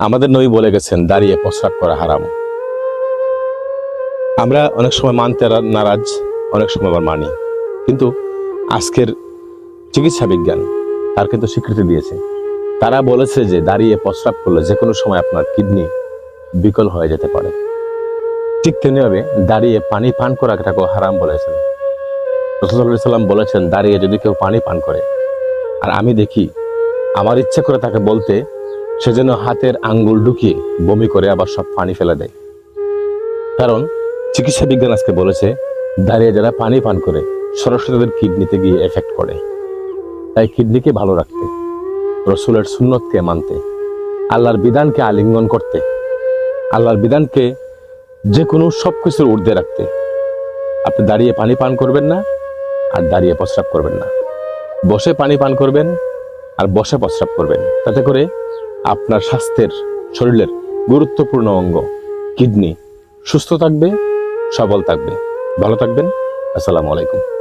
আমাদের নবী বলে গেছেন, দাঁড়িয়ে প্রস্রাব করা হারাম। আমরা অনেক সময় মানতে নারাজ, অনেক সময় আবার মানি। কিন্তু আজকের চিকিৎসা বিজ্ঞান তার কিন্তু স্বীকৃতি দিয়েছে। তারা বলেছে যে দাঁড়িয়ে প্রস্রাব করলে যে কোনো সময় আপনার কিডনি বিকল হয়ে যেতে পারে। ঠিক তেমনিভাবে দাঁড়িয়ে পানি পান করা করাটাকেও হারাম বলেছেন। রসুল্লাহ বলেছেন, দাঁড়িয়ে যদি কেউ পানি পান করে, আর আমি দেখি, আমার ইচ্ছে করে তাকে বলতে সে যেন হাতের আঙ্গুল ঢুকিয়ে বমি করে আবার সব পানি ফেলে দেয়। কারণ চিকিৎসা বিজ্ঞান আজকে বলেছে দাঁড়িয়ে যারা পানি পান করে, সরাসরি তাদের কিডনিতে গিয়ে এফেক্ট করে। তাই কিডনিকে ভালো রাখতে, রসুলের সুন্নতকে মানতে, আল্লাহর বিধানকে আলিঙ্গন করতে, আল্লাহর বিধানকে যে কোনো সব কিছুর ঊর্ধ্বে রাখতে, আপনি দাঁড়িয়ে পানি পান করবেন না আর দাঁড়িয়ে প্রস্রাব করবেন না। বসে পানি পান করবেন আর বসে প্রস্রাব করবেন। তাতে করে আপনার স্বাস্থ্যের শরীরের গুরুত্বপূর্ণ অঙ্গ। কিডনি সুস্থ থাকবে সবল থাকবে। ভালো থাকবেন। আসসালামু আলাইকুম।